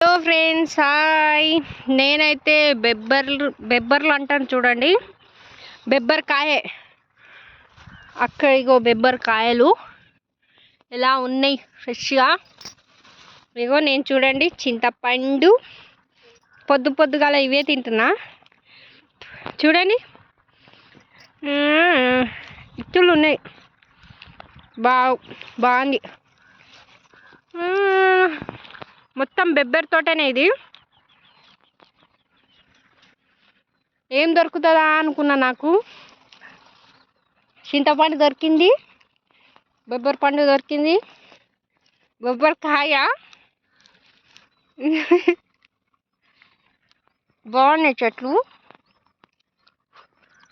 Hello friends hi నేనైతే బెబ్బర్లు బెబ్బర్లు అంటాను చూడండి. బెబ్బర్ కాయ అక్కడ ఇగో బెబ్బర్ కాయలు ఎలా ఉన్నాయి ఫ్రెష్గా. ఇగో నేను చూడండి చింతపండు. పొద్దు పొద్దుగాల ఇవే తింటున్నా. చూడండి. ఇత్తులు ఉన్నాయి. బాగు బాగుంది. మొత్తం బెబ్బర్ తోటనే ఇది. ఏం దొరుకుతుందా అనుకున్నా నాకు. చింతపండు దొరికింది. బొబ్బరి పండు దొరికింది. బొబ్బరి కాయ. బాగున్నాయి చెట్లు.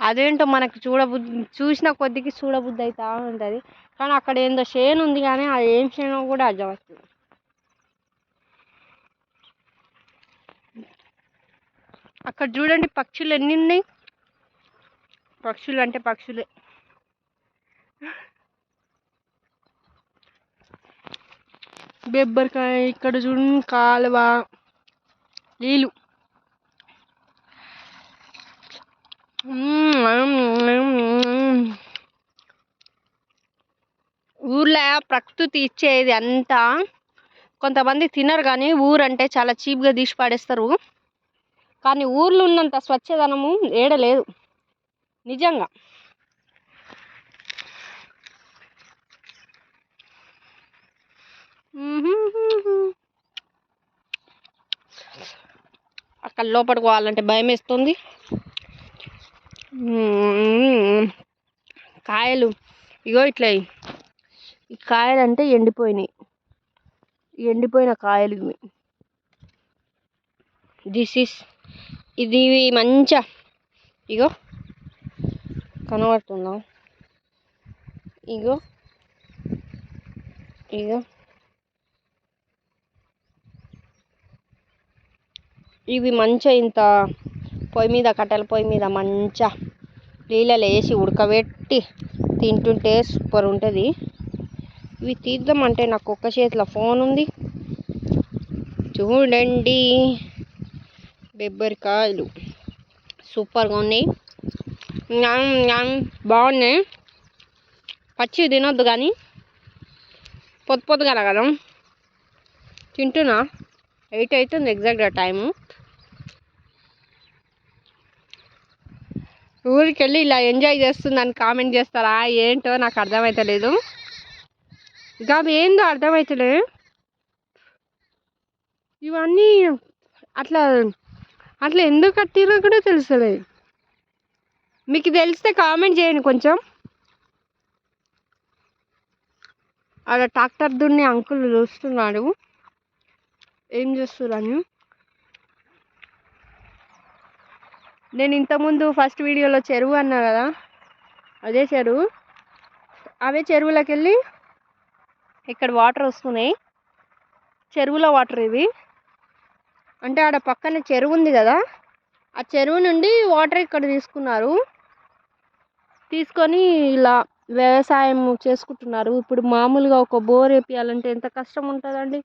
అదేంటో మనకు చూడబుద్ధి చూసిన కొద్దికి చూడబుద్ధి అవుతా ఉంటుంది. కానీ అక్కడ ఏందో షేన్ ఉంది కానీ అది ఏం షేనో కూడా అర్థమవుతుంది అక్కడ చూడండి పక్షులు ఎన్ని ఉన్నాయి పక్షులు. అంటే పక్షులే బెబ్బరికాయ ఇక్కడ చూడండి కాలువ నీళ్ళు. ఊర్లో ప్రకృతి ఇచ్చేది అంతా కొంతమంది తినరు కానీ ఊరంటే చాలా చీప్గా తీసి పడేస్తారు. కానీ ఊర్లో ఉన్నంత స్వచ్ఛదనము ఏడలేదు నిజంగా. అక్కడ లోపలికి పోవాలంటే భయం వేస్తుంది. కాయలు. ఇగో ఇట్లా ఈ కాయలు అంటే ఎండిపోయినాయి. ఎండిపోయిన కాయలు ఇవి. దిస్ ఈస్ ఇది మంచిగా ఇగో. కనబడుతుందా? ఇగో. ఇగో. ఇవి మంచిగా ఇంత? పొయ్యి మీద కట్టెల పొయ్యి మీద మంచిగా నీళ్ళలో వేసి ఉడకబెట్టి తింటుంటే సూపర్ ఉంటుంది. ఇవి తీద్దామంటే నాకు ఒక్క చేతిలో ఫోన్ ఉంది చూడండి. బెబ్బరికాయలు. సూపర్గా ఉన్నాయి. బాగున్నాయి. పచ్చి తినొద్దు కానీ పొద్దు పొద్దుగాల కదా తింటున్నా. ఎయిట్ అవుతుంది ఎగ్జాక్ట్గా టైము. ఊరికి వెళ్ళి ఇలా ఎంజాయ్ చేస్తుందని కామెంట్ చేస్తారా? ఏంటో నాకు అర్థమవుతలేదు ఇక అవి ఏందో అర్థమవుతలే ఇవన్నీ అట్లా అట్లా ఎందుకు కట్టిరో కూడా తెలుస్తలేదు. మీకు తెలిస్తే కామెంట్ చేయండి కొంచెం. అలా ట్రాక్టర్ దున్ని అంకుల్ చూస్తున్నాడు. ఏం చేస్తున్నాను నేను ఇంతకుముందు ఫస్ట్ వీడియోలో చెరువు అన్నా కదా? అదే చెరువు. అవే చెరువులోకి వెళ్ళి ఇక్కడ వాటర్ వస్తున్నాయి. చెరువులో వాటర్ ఇవి. అంటే ఆడ పక్కన చెరువు ఉంది కదా ఆ చెరువు నుండి వాటర్ ఇక్కడ తీసుకున్నారు. తీసుకొని ఇలా వ్యవసాయం చేసుకుంటున్నారు. ఇప్పుడు మామూలుగా ఒక బోర్ వేపియాలంటే ఎంత కష్టం ఉంటుందండి?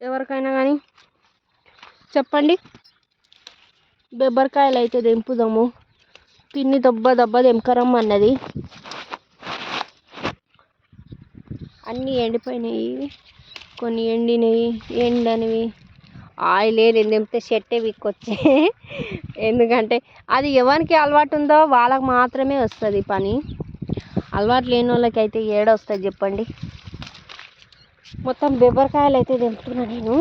ఎవరికైనా కానీ. చెప్పండి. బెబ్బరికాయలు అయితే తెంపుదాము. పిన్ని దెబ్బ దెబ్బ తెంకరమ్మన్నది అన్నీ ఎండిపోయినాయి. కొన్ని ఎండినవి ఎండనివి. ఆయిలే నేను తెంపితే షర్టే విక్కొచ్చే. ఎందుకంటే అది ఎవరికి అలవాటు ఉందో వాళ్ళకి మాత్రమే వస్తుంది పని. అలవాటు లేని వాళ్ళకి అయితే ఏడ వస్తుంది చెప్పండి. మొత్తం బెబ్బరికాయలు అయితే దింపుతున్నా నేను.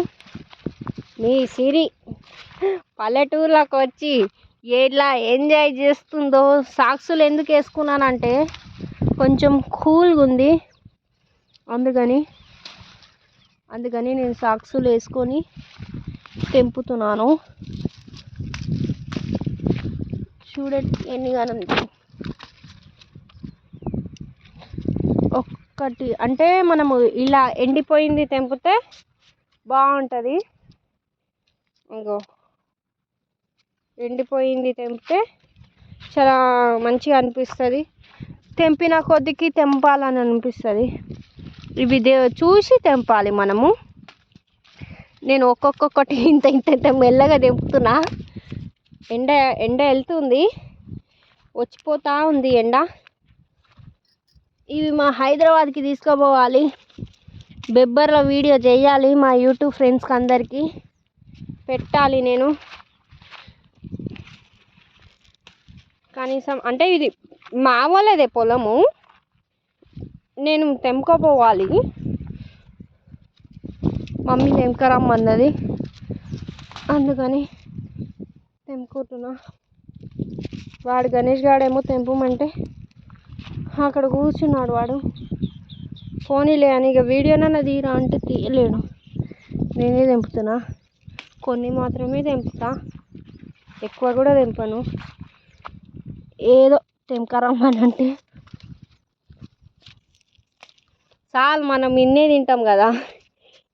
మీ సిరి పల్లెటూరులోకి వచ్చి ఎట్లా ఎంజాయ్ చేస్తుందో సాక్సులు ఎందుకు వేసుకున్నానంటే కొంచెం కూల్గా ఉంది అందుకని అందుకని నేను సాక్సులు వేసుకొని తెంపుతున్నాను. చూడండి ఎన్ని గానం ఒక్కటి అంటే మనము ఇలా ఎండిపోయింది తెంపితే బాగుంటుంది. ఇంకో ఎండిపోయింది తెంపితే చాలా మంచిగా అనిపిస్తుంది. తెంపిన కొద్దికి తెంపాలని అనిపిస్తుంది. ఇవి చూసి తెంపాలి మనము. నేను ఒక్కొక్కటి ఇంత ఇంత ఇంత మెల్లగా దింపుతున్నా ఎండ ఎండ వెళ్తుంది. వచ్చిపోతా ఉంది ఎండ. ఇవి మా హైదరాబాద్కి తీసుకుపోవాలి. బెబ్బర్లో వీడియో చేయాలి మా యూట్యూబ్ ఫ్రెండ్స్కి అందరికీ. పెట్టాలి నేను. కనీసం అంటే ఇది మా వాళ్ళదే పొలము. నేను తెంపుకోపోవాలి. మమ్మీ తెంపరమ్మన్నది అందుకని తెంపుకుంటున్నా. వాడు గణేష్ గాడేమో తెంపమంటే అక్కడ కూర్చున్నాడు వాడు. పోనీలే అని ఇక వీడియోనన్నా తీరా అంటే తీయలేడు. నేనే తెంపుతున్నా. కొన్ని మాత్రమే తెంపుతా. ఎక్కువ కూడా తెంపను. ఏదో తెంకరమ్మని అంటే చాలు మనం ఇన్నే తింటాం కదా.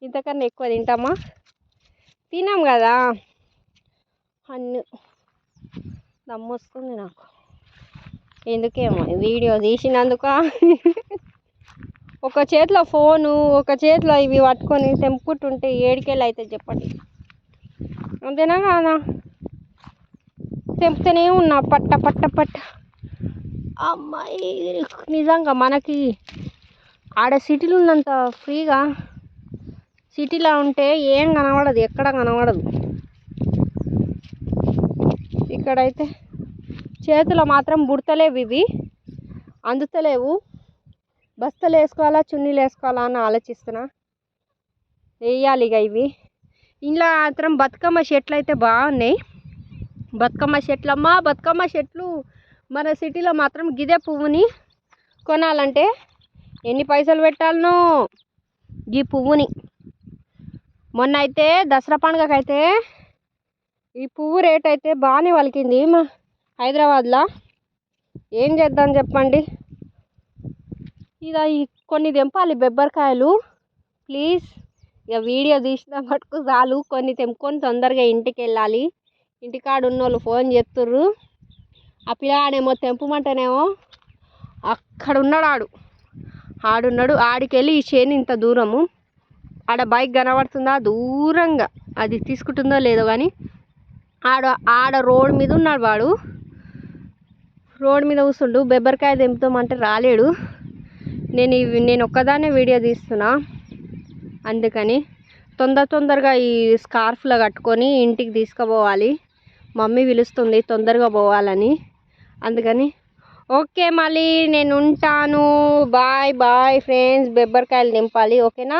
ఇంతకన్నా ఎక్కువ తింటామా? తినాం కదా. అన్ను దమ్ము వస్తుంది నాకు. ఎందుకేమో వీడియో తీసినందుక. ఒక చేతిలో ఫోను ఒక చేతిలో ఇవి పట్టుకొని తెంపుకుంటుంటే ఏడికెళ్ళి అయితే చెప్పండి. అంతేనా కాదా? తెంపుతూనే ఉన్నా పట్ట పట్ట పట్ట. అమ్మాయి నిజంగా మనకి ఆడ సిటీలు ఉన్నంత ఫ్రీగా సిటీలో ఉంటే ఏం కనబడదు ఎక్కడ కనబడదు. ఇక్కడైతే చేతిలో మాత్రం బుడతలేవు ఇవి అందుతలేవు. బస్తలు వేసుకోవాలా చున్నీలు వేసుకోవాలా అని ఆలోచిస్తున్నా. వేయాలి ఇక ఇవి. ఇంట్లో మాత్రం బతుకమ్మ చెట్లు అయితే బాగున్నాయి. బతుకమ్మ చెట్లమ్మ బతుకమ్మ చెట్లు. మన సిటీలో మాత్రం గిదే పువ్వుని కొనాలంటే ఎన్ని పైసలు పెట్టాలనో ఈ పువ్వుని. మొన్న అయితే దసరా పండుగకైతే ఈ పువ్వు రేట్ అయితే బాగానే పలికింది మా హైదరాబాద్లో. ఏం చేద్దాం చెప్పండి? ఇక ఈ కొన్ని తెంపాలి బెబ్బరికాయలు. ప్లీజ్. ఇక వీడియో తీసిన మటుకు చాలు. కొన్ని తెంపుకొని తొందరగా ఇంటికి వెళ్ళాలి ఇంటికాడ ఉన్నోళ్ళు ఫోన్ చేస్తుర్రు ఆ పిల్లగాడేమో తెంపమంటేనేమో అక్కడ ఉన్నాడు ఆడు. ఆడున్నాడు. ఆడికెళ్ళి ఈ చేను ఇంత దూరము. ఆడ బైక్ కనబడుతుందా? దూరంగా. అది తీసుకుంటుందో లేదో కానీ ఆడ ఆడ రోడ్ మీద ఉన్నాడు వాడు. రోడ్ మీద కూర్చుండు బెబ్బరికాయ తెంపుతామంటే రాలేడు. నేను ఇవి నేను ఒక్కదాన్నే వీడియో తీస్తున్నా. అందుకని తొందర తొందరగా ఈ స్కార్ఫ్లో కట్టుకొని ఇంటికి తీసుకుపోవాలి. మమ్మీ పిలుస్తుంది తొందరగా పోవాలని. అందుకని ఓకే మళ్ళీ నేను ఉంటాను. Bye bye friends. బెబ్బరికాయలు నింపాలి ఓకేనా?